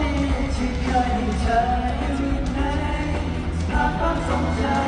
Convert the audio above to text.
ดีที่เคยให้เธออยู่ในรักความทรงจำ